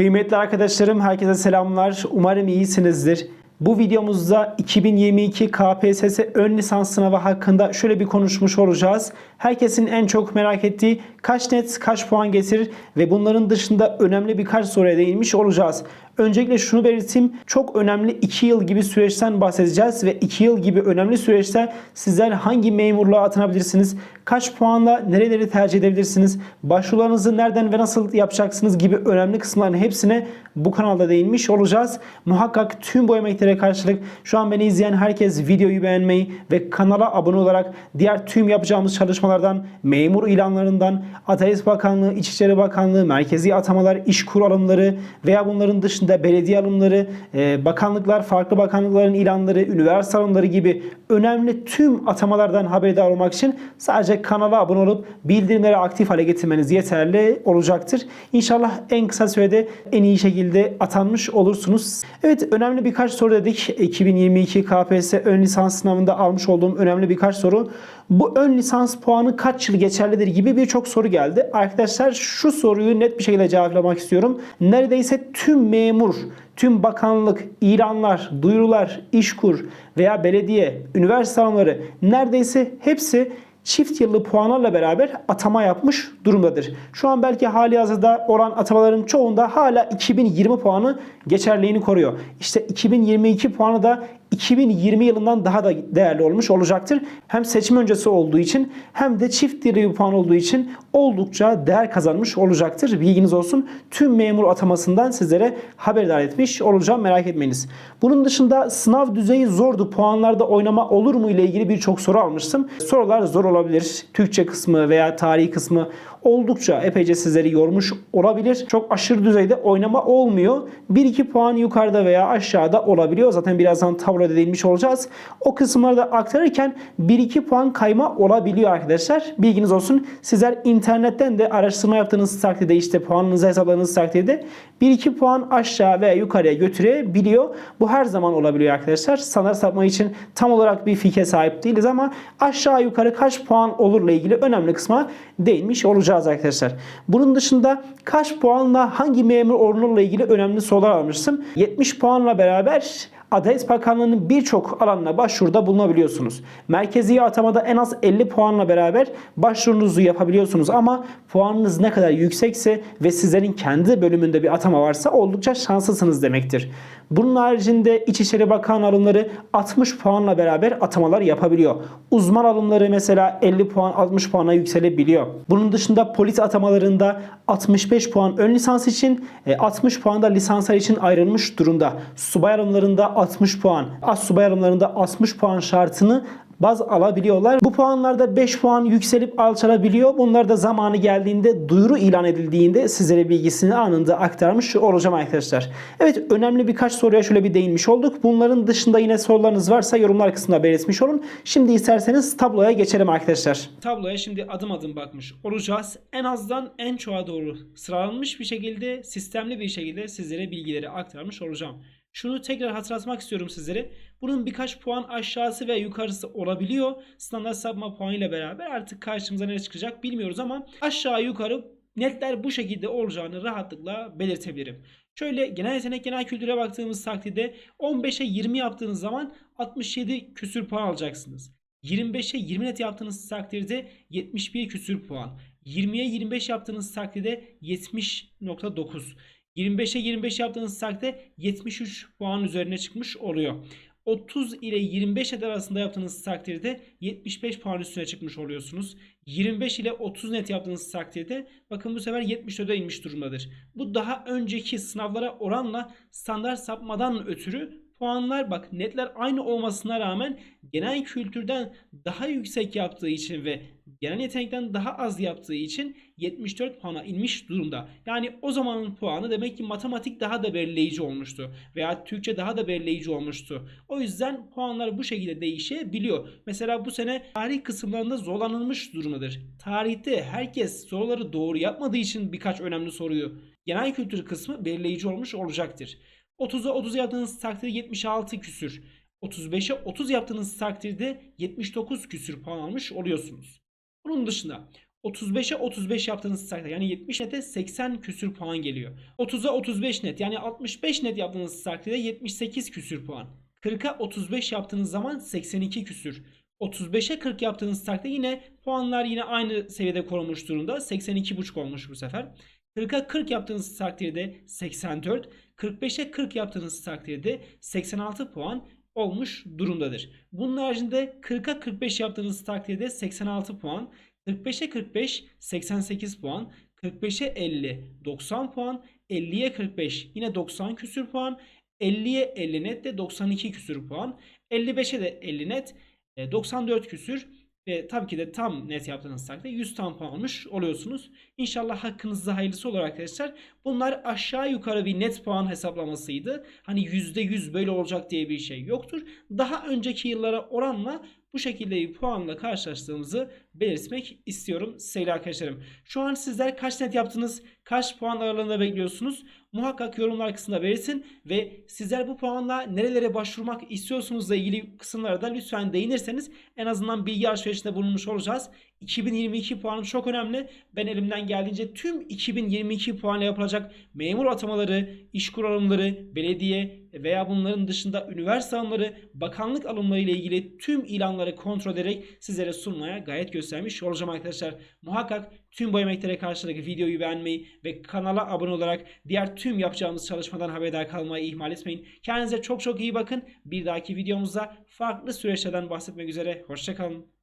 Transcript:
Kıymetli arkadaşlarım herkese selamlar. Umarım iyisinizdir. Bu videomuzda 2022 KPSS ön lisans sınavı hakkında şöyle bir konuşmuş olacağız. Herkesin en çok merak ettiği kaç net kaç puan getirir ve bunların dışında önemli birkaç soruya değinmiş olacağız. Öncelikle şunu belirteyim. Çok önemli 2 yıl gibi süreçten bahsedeceğiz ve 2 yıl gibi önemli süreçte sizler hangi memurluğa atanabilirsiniz? Kaç puanla nereleri tercih edebilirsiniz? Başvurularınızı nereden ve nasıl yapacaksınız gibi önemli kısımların hepsine bu kanalda değinmiş olacağız. Muhakkak tüm bu emeklere karşılık şu an beni izleyen herkes videoyu beğenmeyi ve kanala abone olarak diğer tüm yapacağımız çalışmalardan, memur ilanlarından, Adalet Bakanlığı, İçişleri Bakanlığı, merkezi atamalar, iş kur alımları veya bunların dışında belediye alımları, e, bakanlıklar, farklı bakanlıkların ilanları, üniversite alımları gibi önemli tüm atamalardan haberdar olmak için sadece kanala abone olup bildirimleri aktif hale getirmeniz yeterli olacaktır. İnşallah en kısa sürede en iyi şekilde atanmış olursunuz. Evet önemli birkaç soru dedik. 2022 KPSS ön lisans sınavında almış olduğum önemli birkaç soru. Bu ön lisans puanı kaç yıl geçerlidir gibi birçok soru geldi. Arkadaşlar şu soruyu net bir şekilde cevaplamak istiyorum. Neredeyse tüm memur, tüm bakanlık, ilanlar, duyurular, işkur veya belediye, üniversite alımları neredeyse hepsi çift yıllı puanlarla beraber atama yapmış durumdadır. Şu an belki hali hazırda olan atamaların çoğunda hala 2020 puanı geçerliğini koruyor. İşte 2022 puanı da 2020 yılından daha da değerli olmuş olacaktır. Hem seçim öncesi olduğu için hem de çift bir puan olduğu için oldukça değer kazanmış olacaktır. Bilginiz olsun. Tüm memur atamasından sizlere haberdar etmiş olacağım. Merak etmeyiniz. Bunun dışında sınav düzeyi zordu. Puanlarda oynama olur mu ile ilgili birçok soru almıştım. Sorular zor olabilir. Türkçe kısmı veya tarihi kısmı oldukça epeyce sizleri yormuş olabilir. Çok aşırı düzeyde oynama olmuyor. 1-2 puan yukarıda veya aşağıda olabiliyor. Zaten birazdan tabloda değinmiş olacağız. O kısımları da aktarırken 1-2 puan kayma olabiliyor arkadaşlar. Bilginiz olsun. Sizler internetten de araştırma yaptığınız takdirde işte puanınızı hesapladığınız takdirde 1-2 puan aşağı veya yukarıya götürebiliyor. Bu her zaman olabiliyor arkadaşlar. Standart sapma için tam olarak bir fikre sahip değiliz ama aşağı yukarı kaç puan olurla ilgili önemli kısma değinmiş olacağız arkadaşlar. Bunun dışında kaç puanla hangi memur olunurla ilgili önemli sorular almıştım. 70 puanla beraber Adalet Bakanlığı'nın birçok alanına başvuruda bulunabiliyorsunuz. Merkezi atamada en az 50 puanla beraber başvurunuzu yapabiliyorsunuz ama puanınız ne kadar yüksekse ve sizlerin kendi bölümünde bir atama varsa oldukça şanslısınız demektir. Bunun haricinde İçişleri Bakan alımları 60 puanla beraber atamalar yapabiliyor. Uzman alımları mesela 50 puan 60 puana yükselebiliyor. Bunun dışında polis atamalarında 65 puan ön lisans için 60 puan da lisanslar için ayrılmış durumda. Subay alımlarında 60 puan, az subay alımlarında 60 puan şartını baz alabiliyorlar. Bu puanlarda 5 puan yükselip alçalabiliyor. Bunlar da zamanı geldiğinde duyuru ilan edildiğinde sizlere bilgisini anında aktarmış olacağım arkadaşlar. Evet önemli birkaç soruya şöyle bir değinmiş olduk. Bunların dışında yine sorularınız varsa yorumlar kısmında belirtmiş olun. Şimdi isterseniz tabloya geçelim arkadaşlar. Tabloya şimdi adım adım bakmış olacağız. En azdan en çoğa doğru sıralanmış bir şekilde sistemli bir şekilde sizlere bilgileri aktarmış olacağım. Şunu tekrar hatırlatmak istiyorum sizlere. Bunun birkaç puan aşağısı ve yukarısı olabiliyor. Standart sapma puanıyla beraber artık karşımıza ne çıkacak bilmiyoruz ama aşağı yukarı netler bu şekilde olacağını rahatlıkla belirtebilirim. Şöyle genel yetenek genel kültüre baktığımız takdirde 15'e 20 yaptığınız zaman 67 küsür puan alacaksınız. 25'e 20 net yaptığınız takdirde 71 küsür puan. 20'ye 25 yaptığınız takdirde 70.9. 25'e 25 yaptığınız takdirde 73 puan üzerine çıkmış oluyor. 30 ile 25 net arasında yaptığınız takdirde 75 puan üstüne çıkmış oluyorsunuz. 25 ile 30 net yaptığınız takdirde bakın bu sefer 74'e inmiş durumdadır. Bu daha önceki sınavlara oranla standart sapmadan ötürü puanlar bak netler aynı olmasına rağmen genel kültürden daha yüksek yaptığı için ve genel yetenekten daha az yaptığı için 74 puana inmiş durumda. Yani o zamanın puanı demek ki matematik daha da belirleyici olmuştu veya Türkçe daha da belirleyici olmuştu. O yüzden puanlar bu şekilde değişebiliyor. Mesela bu sene tarih kısımlarında zorlanılmış durumdadır. Tarihte herkes soruları doğru yapmadığı için birkaç önemli soruyu genel kültür kısmı belirleyici olmuş olacaktır. 30'a 30 yaptığınız takdirde 76 küsür. 35'e 30 yaptığınız takdirde 79 küsür puan almış oluyorsunuz. Bunun dışında 35'e 35 yaptığınız takdirde yani 70 nete 80 küsür puan geliyor. 30'a 35 net yani 65 net yaptığınız takdirde 78 küsür puan. 40'a 35 yaptığınız zaman 82 küsür. 35'e 40 yaptığınız takdirde yine puanlar yine aynı seviyede korunmuş durumda. 82,5 olmuş bu sefer. 40'a 40 yaptığınız takdirde 84, 45'e 40 yaptığınız takdirde 86 puan olmuş durumdadır. Bunun haricinde 40'a 45 yaptığınız takdirde 86 puan, 45'e 45 88 puan, 45'e 50 90 puan, 50'ye 45 yine 90 küsür puan, 50'ye 50 net de 92 küsür puan, 55'e de 50 net e, 94 küsür ve tabii ki de tam net yaptığınız takdirde 100 tam puan almış oluyorsunuz. İnşallah hakkınızda hayırlısı olur arkadaşlar. Bunlar aşağı yukarı bir net puan hesaplamasıydı. Hani %100 böyle olacak diye bir şey yoktur. Daha önceki yıllara oranla bu şekilde bir puanla karşılaştığımızı belirtmek istiyorum sevgili arkadaşlarım. Şu an sizler kaç net yaptınız? Kaç puan aralığında bekliyorsunuz? Muhakkak yorumlar kısmında belirtin ve sizler bu puanla nerelere başvurmak istiyorsunuzla ilgili kısımlara da lütfen değinirseniz en azından bilgi alışverişinde bulunmuş olacağız. 2022 puanı çok önemli. Ben elimden geldiğince tüm 2022 puanla yapılacak memur atamaları, iş kuralımları, belediye veya bunların dışında üniversite alımları, bakanlık alımları ile ilgili tüm ilanları kontrol ederek sizlere sunmaya gayet göstermiş olacağım arkadaşlar. Muhakkak tüm bu emeklere karşılık videoyu beğenmeyi ve kanala abone olarak diğer tüm yapacağımız çalışmadan haberdar kalmayı ihmal etmeyin. Kendinize çok çok iyi bakın. Bir dahaki videomuzda farklı süreçlerden bahsetmek üzere. Hoşçakalın.